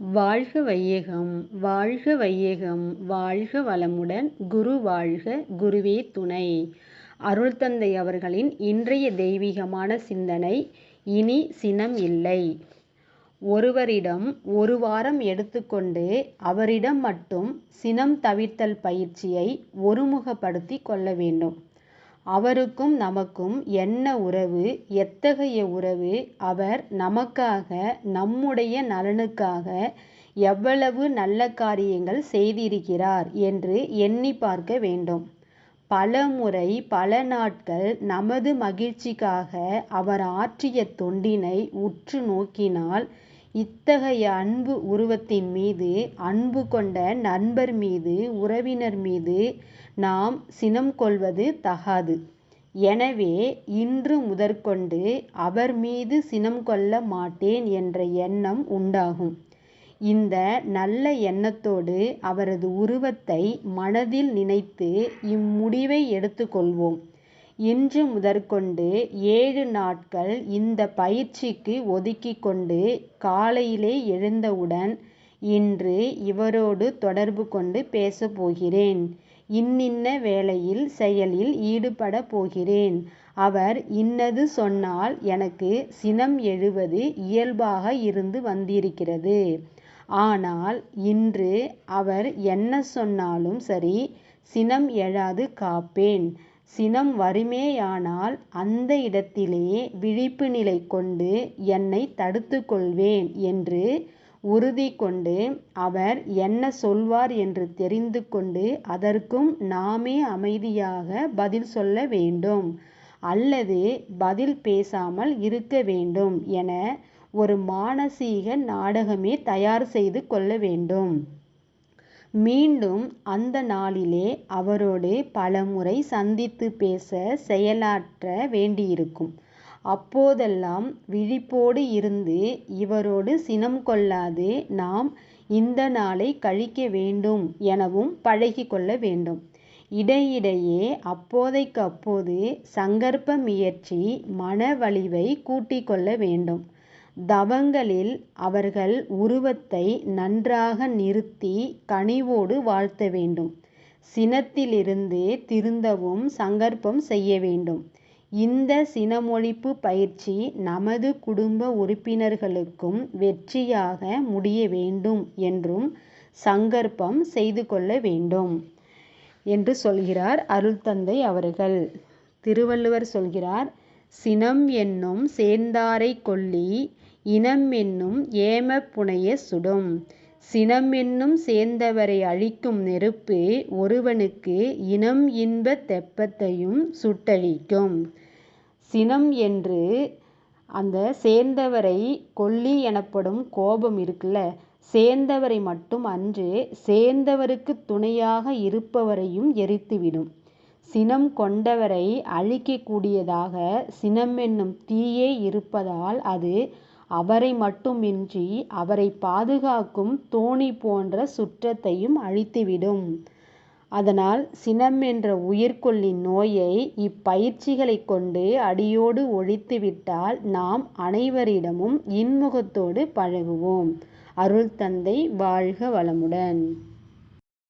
வாழ்க வையகம் வாழ்க வையகம் வாழ்க வளமுடன் குரு வாழ்க குருவே துணை. அருள்தந்தை அவர்களின் இன்றைய தெய்வீகமான சிந்தனை இனி சினம் இல்லை. ஒருவரிடம் ஒரு வாரம் எடுத்துக்கொண்டு அவரிடம் மட்டும் சினம் தவிர்த்தல் பயிற்சியை ஒருமுகப்படுத்தி கொள்ள வேண்டும். அவருக்கும் நமக்கும் என்ன உறவு எத்தகைய உறவு அவர் நமக்காக நம்முடைய நலனுக்காக எவ்வளவு நல்ல காரியங்கள் செய்திருக்கிறார் என்று எண்ணி பார்க்க வேண்டும். பல முறை பல நாட்கள் நமது மகிழ்ச்சிக்காக அவர் ஆற்றிய தொண்டினை உற்று நோக்கினால் இத்தகைய அன்பு உருவத்தின் மீது அன்பு கொண்ட நண்பர் மீது உறவினர் மீது நாம் சினம் கொள்வது தகாது. எனவே இன்று முதற்கொண்டு அவர் மீது சினம் கொள்ள மாட்டேன் என்ற எண்ணம் உண்டாகும். இந்த நல்ல எண்ணத்தோடு அவரது உருவத்தை மனதில் நினைத்து இம்முடிவை எடுத்துக்கொள்வோம். இன்று முதற்கொண்டு ஏழு நாட்கள் இந்த பயிற்சிக்கு ஒதுக்கி கொண்டு காலையிலே எழுந்தவுடன் இன்று இவரோடு தொடர்பு கொண்டு பேசப் போகிறேன். இன்னின்ன வேளையில் செயலில் ஈடுபட போகிறேன். அவர் இன்னது சொன்னால் எனக்கு சினம் எழுவது இயல்பாக இருந்து வந்திருக்கிறது. ஆனால் இன்று அவர் என்ன சொன்னாலும் சரி சினம் எழாது காப்பேன். சினம் வருமேயானால் அந்த இடத்திலே விழிப்பு நிலை கொண்டு என்னை தடுத்து கொள்வேன் என்று உறுதி கொண்டு அவர் என்ன சொல்வார் என்று தெரிந்து கொண்டு அதற்கும் நாமே அமைதியாக பதில் சொல்ல வேண்டும். அல்லது பதில் பேசாமல் இருக்க வேண்டும் என ஒரு மானசீக நாடகமே தயார் செய்து கொள்ள வேண்டும். மீண்டும் அந்த நாளிலே அவரோடு பலமுறை சந்தித்து பேச செயலாற்ற வேண்டியிருக்கும். அப்போதெல்லாம் விழிப்போடு இருந்து இவரோடு சினம் கொள்ளாது நாம் இந்த நாளை கழிக்க வேண்டும் எனவும் பழகிக்கொள்ள கொள்ள வேண்டும். இடையிடையே அப்போதைக்கு அப்போது சங்கற்ப முயற்சி மன வலிவை கூட்டிக் கொள்ள வேண்டும். தவங்களில் அவர்கள் உருவத்தை நன்றாக நிறுத்தி கனிவோடு வாழ்த்த வேண்டும். சினத்திலிருந்து திருந்தவும் சங்கற்பம் செய்ய வேண்டும். இந்த சினமொழிப்பு பயிற்சி நமது குடும்ப உறுப்பினர்களுக்கும் வெற்றியாக முடிய வேண்டும் என்றும் சங்கற்பம் செய்து கொள்ள வேண்டும் என்று சொல்கிறார் அருள்தந்தை அவர்கள். திருவள்ளுவர் சொல்கிறார் சினம் என்னும் சேர்ந்தாரை கொல்லி இனம் என்னும் ஏம சுடும். சினம் என்னும் சேர்ந்தவரை அழிக்கும் நெருப்பு ஒருவனுக்கு இனம் இன்ப தெப்பத்தையும் சுட்டழிக்கும். சினம் என்று அந்த சேர்ந்தவரை கொல்லி எனப்படும் கோபம் இருக்குல்ல? சேர்ந்தவரை மட்டும் அன்று சேர்ந்தவருக்கு துணையாக இருப்பவரையும் எரித்துவிடும். சினம் கொண்டவரை அழிக்கக்கூடியதாக சினம் என்னும் தீயே இருப்பதால் அது அவரை மட்டுமின்றி அவரை பாதுகாக்கும் தோணி போன்ற சுற்றத்தையும் அழித்துவிடும். அதனால் சினம் என்ற உயிர்கொல்லின் நோயை இப்பயிற்சிகளை கொண்டு அடியோடு ஒழித்துவிட்டால் நாம் அனைவரிடமும் இன்முகத்தோடு பழகுவோம். அருள் தந்தை வாழ்க வளமுடன்.